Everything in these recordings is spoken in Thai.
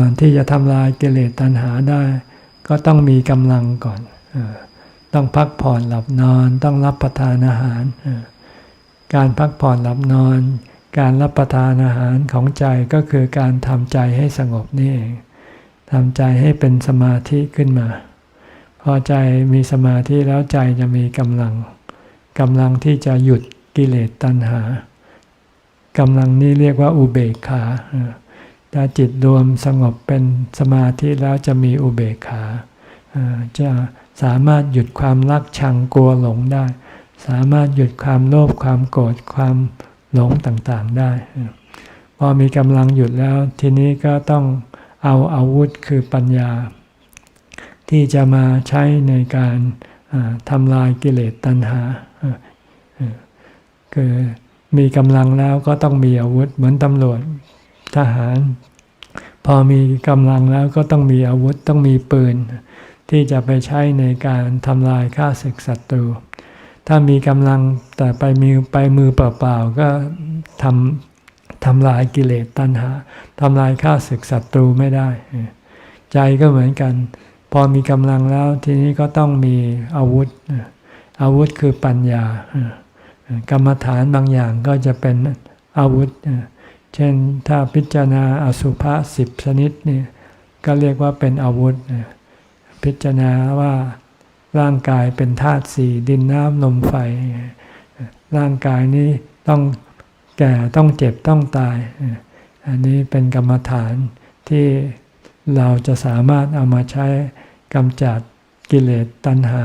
ก่อนที่จะทำลายกิเลสตัณหาได้ ก็ต้องมีกำลังก่อนต้องพักผ่อนหลับนอนต้องรับประทานอาหาร การพักผ่อนหลับนอน การรับประทานอาหารของใจก็คือการทำใจให้สงบนี่เองทำใจให้เป็นสมาธิขึ้นมา พอใจมีสมาธิแล้วใจจะมีกำลังกำลังที่จะหยุดกิเลสตัณหากำลังนี้เรียกว่าอุเบกขาอ ถ้าจิตรวมสงบเป็นสมาธิแล้วจะมีอุเบกขาจะสามารถหยุดความรักชังกลัวหลงได้ สามารถหยุดความโลภความโกรธความหลงต่างๆได้ พอมีกำลังหยุดแล้วทีนี้ก็ต้องเอาอาวุธคือปัญญา ที่จะมาใช้ในการทำลายกิเลสตัณหาคือมีกำลังแล้วก็ต้องมีอาวุธเหมือนตำรวจ ทหาร พอมีกำลังแล้วก็ต้องมีอาวุธต้องมีปืน ที่จะไปใช้ในการทำลายฆ่าศึกศัตรู ถ้ามีกำลังแต่ไปมือไปมือเปล่าๆก็ทำทำลายกิเลสตัณหาทำลายฆ่าศึกศัตรูไม่ได้ ใจก็เหมือนกัน พอมีกำลังแล้วทีนี้ก็ต้องมีอาวุธ อาวุธคือปัญญากรรมฐานบางอย่างก็จะเป็นอาวุธ เช่นถ้าพิจารณาอสุภะสิบชนิดนี่ก็เรียกว่าเป็นอาวุธ พิจารณาว่าร่างกายเป็นธาตุสี่ดินน้ำลมไฟ ร่างกายนี้ต้องแก่ต้องเจ็บต้องตาย อันนี้เป็นกรรมฐานที่เราจะสามารถเอามาใช้กำจัดกิเลสตัณหา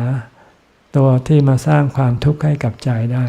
ตัวที่มาสร้างความทุกข์ให้กับใจได้